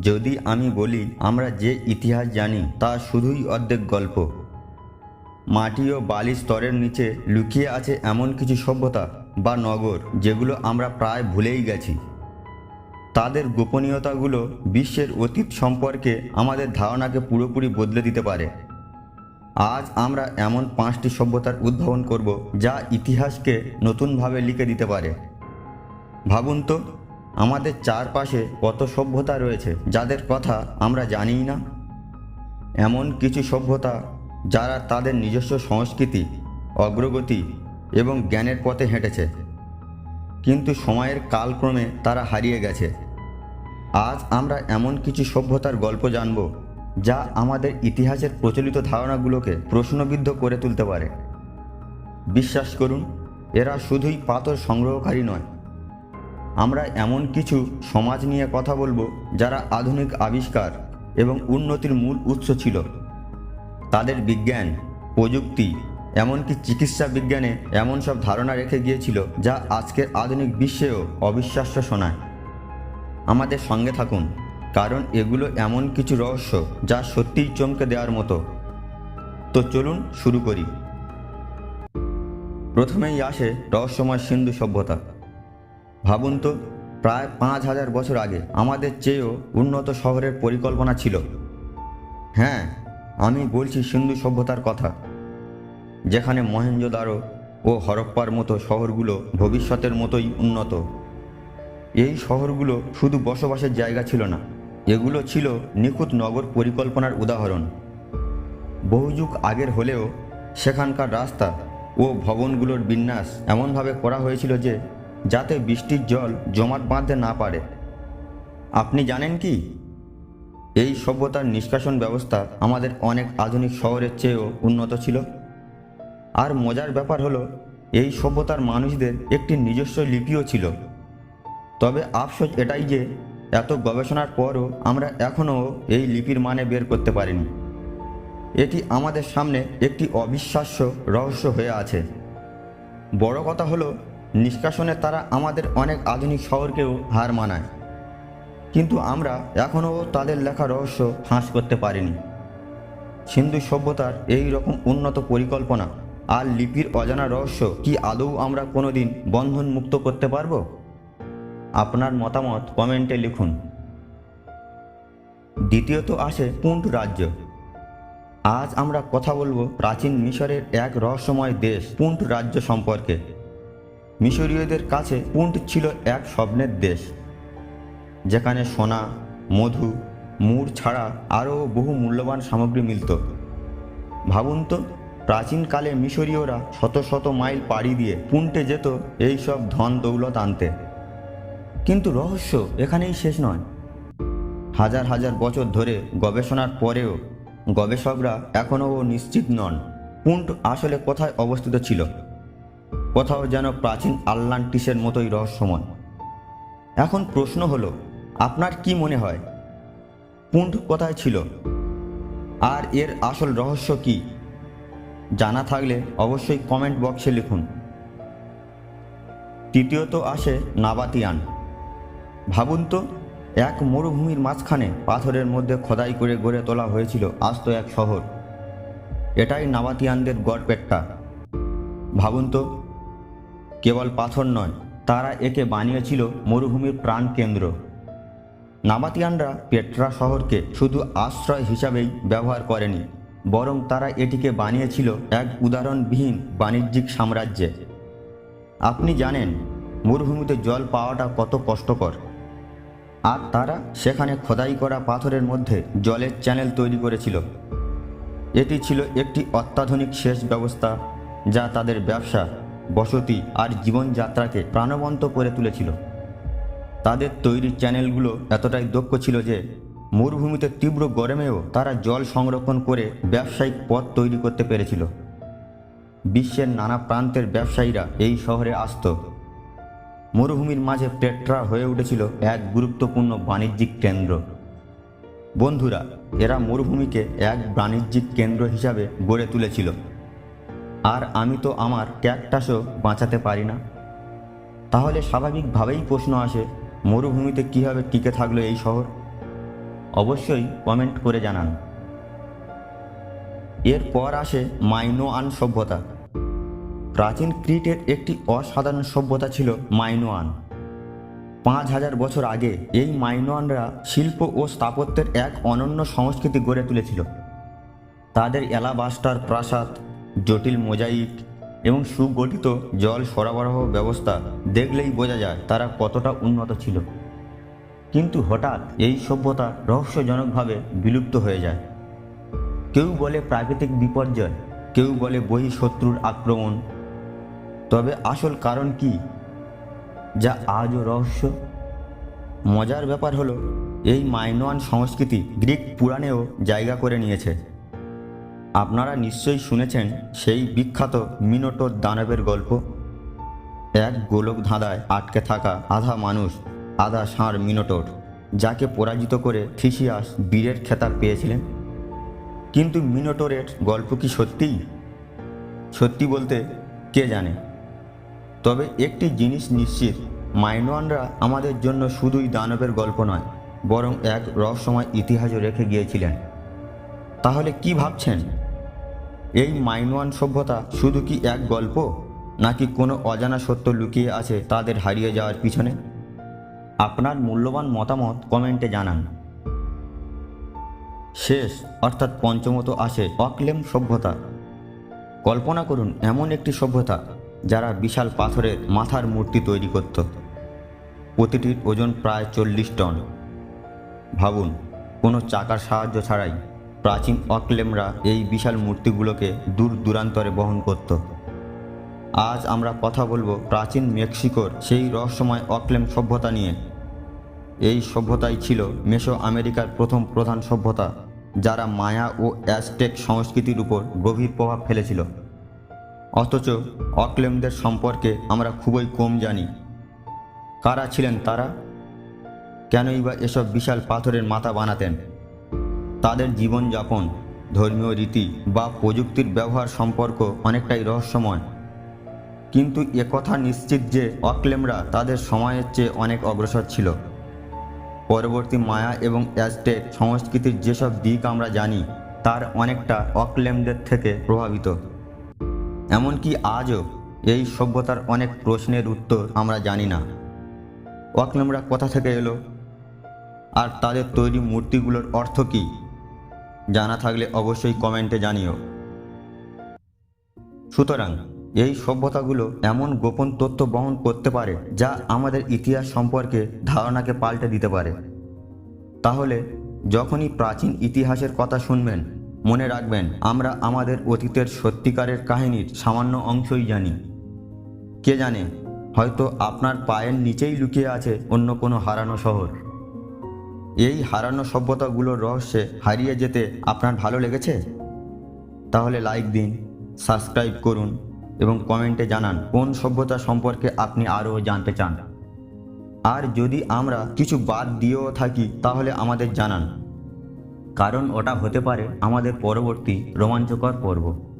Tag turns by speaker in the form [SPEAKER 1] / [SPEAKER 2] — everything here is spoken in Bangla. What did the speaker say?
[SPEAKER 1] যদি আমি বলি, আমরা যে ইতিহাস জানি, তা শুধুই অর্ধেক গল্প। মাটি ও বালি স্তরের নিচে লুকিয়ে আছে এমন কিছু সভ্যতা বা নগর, যেগুলো আমরা প্রায় ভুলেই গেছি। তাদের গোপনীয়তাগুলো বিশ্বের অতীত সম্পর্কে আমাদের ধারণাকে পুরোপুরি বদলে দিতে পারে। আজ আমরা এমন পাঁচটি সভ্যতার উদ্ভাবন করব, যা ইতিহাসকে নতুনভাবে লিখে দিতে পারে। ভাবুন তো আমাদের চারপাশে কত সভ্যতা রয়েছে, যাদের কথা আমরা জানিই না? এমন কিছু সভ্যতা যারা তাদের নিজস্ব সংস্কৃতি, অগ্রগতি এবং জ্ঞানের পথে হেঁটেছে। কিন্তু সময়ের কালক্রমে তারা হারিয়ে গেছে। আজ আমরা এমন কিছু সভ্যতার গল্প জানব, যা আমাদের ইতিহাসের প্রচলিত ধারণাগুলোকে প্রশ্নবিদ্ধ করে তুলতে পারে। বিশ্বাস করুন, এরা শুধুই পাথর সংগ্রহকারী নয় আমরা এমন কিছু সমাজ নিয়ে কথা বলব যারা আধুনিক আবিষ্কার এবং উন্নতির মূল উৎস ছিল। তাদের বিজ্ঞান, প্রযুক্তি, এমনকি চিকিৎসা বিজ্ঞানে এমন সব ধারণা রেখে গিয়েছিল যা আজকের আধুনিক বিশ্বেও অবিশ্বাস্য শোনায়। আমাদের সঙ্গে থাকুন, কারণ এগুলো এমন কিছু রহস্য যা সত্যিই চমকে দেওয়ার মতো। তো চলুন শুরু করি। প্রথমেই আসে রহস্যময় সিন্ধু সভ্যতা। ভাবুন তো, প্রায় পাঁচ হাজার বছর আগে আমাদের চেয়েও উন্নত শহরের পরিকল্পনা ছিল। হ্যাঁ আমি বলছি সিন্ধু সভ্যতার কথা। যেখানে মহেঞ্জোদারো ও হরপ্পার মতো শহরগুলো ভবিষ্যতের মতোই উন্নত। এই শহরগুলো শুধু বসবাসের জায়গা ছিল না, এগুলো ছিল নিখুঁত নগর পরিকল্পনার উদাহরণ। বহু যুগ আগের হলেও সেখানকার রাস্তা ও ভবনগুলোর বিন্যাস এমনভাবে করা হয়েছিল যে যাতে বৃষ্টির জল জমাট বাঁধতে না পারে। আপনি জানেন কি? এই সভ্যতার নিষ্কাশন ব্যবস্থা আমাদের অনেক আধুনিক শহরের চেয়েও উন্নত ছিল। আর মজার ব্যাপার হলো, এই সভ্যতার মানুষদের একটি নিজস্ব লিপিও ছিল। তবে আফসোস এটাই যে, এত গবেষণার পরও আমরা এখনও এই লিপির মানে বের করতে পারিনি। এটি আমাদের সামনে একটি অবিশ্বাস্য রহস্য হয়ে আছে। বড় কথা হলো নিষ্কাশনে তারা আমাদের অনেক আধুনিক শহরকেও হার মানায়। কিন্তু আমরা এখনও তাদের লেখা রহস্য ফাঁস করতে পারিনি। সিন্ধু সভ্যতার এই রকম উন্নত পরিকল্পনা আর লিপির অজানা রহস্য কি আদৌ আমরা কোনোদিন বন্ধন মুক্ত করতে পারব? আপনার মতামত কমেন্টে লিখুন। দ্বিতীয়ত আসে পুন্ট রাজ্য। আজ আমরা কথা বলব প্রাচীন মিশরের এক রহস্যময় দেশ পুন্ট রাজ্য সম্পর্কে। মিশরীয়দের কাছে পুন্ট ছিল এক স্বপ্নের দেশ, যেখানে সোনা, মধু মুড় ছাড়া আরও বহু মূল্যবান সামগ্রী মিলত। ভাবুন তো, প্রাচীনকালে মিশরীয়রা শত শত মাইল পাড়ি দিয়ে পুন্টে যেত এই সব ধন দৌলত আনতে। কিন্তু রহস্য এখানেই শেষ নয়। হাজার হাজার বছর ধরে গবেষণার পরেও গবেষকরা এখনও নিশ্চিত নন পুন্ট আসলে কোথায় অবস্থিত ছিল। কোথাও যেন প্রাচীন আটলান্টিসের মতোই রহস্যময়। এখন প্রশ্ন হলো, আপনার কি মনে হয়? পুন্ট কোথায় ছিল? আর এর আসল রহস্য কি? জানা থাকলে অবশ্যই কমেন্ট বক্সে লিখুন। তৃতীয়ত আসে নাবাতিয়ান। ভাবুন তো, এক মরুভূমির মাঝখানে পাথরের মধ্যে খোদাই করে গড়ে তোলা হয়েছিল আস্ত এক শহর। এটাই নাবাতিয়ানদের গড়পেটটা। ভাবুন তো কেবল পাথর নয়, তারা একে বানিয়েছিল মরুভূমির প্রাণ কেন্দ্র। নাবাতিয়ানরা পেট্রা শহরকে শুধু আশ্রয় হিসাবেই ব্যবহার করেনি, বরং তারা এটিকে বানিয়েছিল এক উদাহরণবিহীন বাণিজ্যিক সাম্রাজ্যে। আপনি জানেন, মরুভূমিতে জল পাওয়াটা কত কষ্টকর। আর তারা সেখানে খোদাই করা পাথরের মধ্যে জলের চ্যানেল তৈরি করেছিল। এটি ছিল একটি অত্যাধুনিক সেচ ব্যবস্থা, যা তাদের ব্যবসা বসতি আর জীবনযাত্রাকে প্রাণবন্ত করে তুলেছিল। তাদের তৈরি চ্যানেলগুলো এতটাই দক্ষ ছিল যে, মরুভূমিতে তীব্র গরমেও তারা জল সংরক্ষণ করে ব্যবসায়িক পথ তৈরি করতে পেরেছিল। বিশ্বের নানা প্রান্তের ব্যবসায়ীরা এই শহরে আসত। মরুভূমির মাঝে পেট্রা হয়ে উঠেছিল এক গুরুত্বপূর্ণ বাণিজ্যিক কেন্দ্র। বন্ধুরা, এরা মরুভূমিকে এক বাণিজ্যিক কেন্দ্র হিসাবে গড়ে তুলেছিল। আর আমি তো আমার ক্যাকটাসও বাঁচাতে পারি না। তাহলে স্বাভাবিকভাবেই প্রশ্ন আসে, মরুভূমিতে কীভাবে টিকে থাকল এই শহর? অবশ্যই কমেন্ট করে জানান। এরপর আসে মাইনোয়ান সভ্যতা। প্রাচীন ক্রিটের একটি অসাধারণ সভ্যতা ছিল মাইনোয়ান। পাঁচ হাজার বছর আগে এই মাইনোয়ানরা শিল্প ও স্থাপত্যের এক অনন্য সংস্কৃতি গড়ে তুলেছিল। তাদের এলাবাস্টার প্রাসাদ জটিল মোজাইক এবং সুগঠিত জল সরবরাহ ব্যবস্থা দেখলেই বোঝা যায় তারা কতটা উন্নত ছিল। কিন্তু হঠাৎ এই সভ্যতা রহস্যজনকভাবে বিলুপ্ত হয়ে যায়। কেউ বলে প্রাকৃতিক বিপর্যয়, কেউ বলে বহি শত্রুর আক্রমণ। তবে আসল কারণ কি, যা আজও রহস্য? মজার ব্যাপার হলো, এই মাইনোয়ান সংস্কৃতি গ্রিক পুরাণেও জায়গা করে নিয়েছে। আপনারা নিশ্চয়ই শুনেছেন সেই বিখ্যাত মিনোটোর দানবের গল্প। এক গোলক ধাঁধায় আটকে থাকা আধা মানুষ, আধা ষাঁড় মিনোটোর, যাকে পরাজিত করে থিসিয়াস বীরের খেতাব পেয়েছিলেন। কিন্তু মিনোটোরের গল্প কি সত্যিই? সত্যি বলতে কে জানে? তবে একটি জিনিস নিশ্চিত মাইনোয়ানরা আমাদের জন্য শুধুই দানবের গল্প নয়, বরং এক রহস্যময় ইতিহাসও রেখে গিয়েছিলেন। তাহলে কি ভাবছেন? এই মাইনোয়ান সভ্যতা শুধু কি এক গল্প? নাকি কোনো অজানা সত্য লুকিয়ে আছে তাদের হারিয়ে যাওয়ার পিছনে? আপনার মূল্যবান মতামত কমেন্টে জানান। শেষ, অর্থাৎ পঞ্চমত আসে অক্লেম সভ্যতা। কল্পনা করুন, এমন একটি সভ্যতা যারা বিশাল পাথরের মাথার মূর্তি তৈরি করত। প্রতিটির ওজন প্রায় চল্লিশ টন। ভাবুন, কোনো চাকার সাহায্য ছাড়াই প্রাচীন অকলেমরা এই বিশাল মূর্তিগুলোকে দূর দূরান্তরে বহন করত। আজ আমরা কথা বলব প্রাচীন মেক্সিকোর সেই রহস্যময় অক্লেম সভ্যতা নিয়ে। এই সভ্যতাই ছিল মেসো আমেরিকার প্রথম প্রধান সভ্যতা, যারা মায়া ও অ্যাজটেক সংস্কৃতির উপর গভীর প্রভাব ফেলেছিল। অথচ অকলেমদের সম্পর্কে আমরা খুবই কম জানি। কারা ছিলেন তারা? কেনই বা এসব বিশাল পাথরের মাথা বানাতেন? তাদের জীবনযাপন, ধর্মীয় রীতি বা প্রযুক্তির ব্যবহার সম্পর্ক অনেকটাই রহস্যময়। কিন্তু একথা নিশ্চিত যে অক্লেমরা তাদের সময়ের চেয়ে অনেক অগ্রসর ছিল। পরবর্তী মায়া এবং অ্যাজটেক সংস্কৃতির যেসব দিক আমরা জানি, তার অনেকটা অক্লেমদের থেকে প্রভাবিত। এমনকি আজও এই সভ্যতার অনেক প্রশ্নের উত্তর আমরা জানি না। অক্লেমরা কোথা থেকে এলো? আর তাদের তৈরি মূর্তিগুলোর অর্থ কী? জানা থাকলে অবশ্যই কমেন্টে জানিও। সুতরাং, এই সভ্যতাগুলো এমন গোপন তথ্য বহন করতে পারে যা আমাদের ইতিহাস সম্পর্কে ধারণাকে পাল্টে দিতে পারে। তাহলে, যখনই প্রাচীন ইতিহাসের কথা শুনবেন, মনে রাখবেন আমরা আমাদের অতীতের সত্যিকারের কাহিনীর সামান্য অংশই জানি। কে জানে, হয়তো আপনার পায়ের নিচেই লুকিয়ে আছে অন্য কোনো হারানো শহর। এই হারানো সভ্যতাগুলোর রহস্যে হারিয়ে যেতে আপনার ভালো লেগেছে? তাহলে লাইক দিন সাবস্ক্রাইব করুন এবং কমেন্টে জানান কোন সভ্যতা সম্পর্কে আপনি আরও জানতে চান। আর যদি আমরা কিছু বাদ দিয়েও থাকি, তাহলে আমাদের জানান। কারণ ওটা হতে পারে আমাদের পরবর্তী রোমাঞ্চকর পর্ব।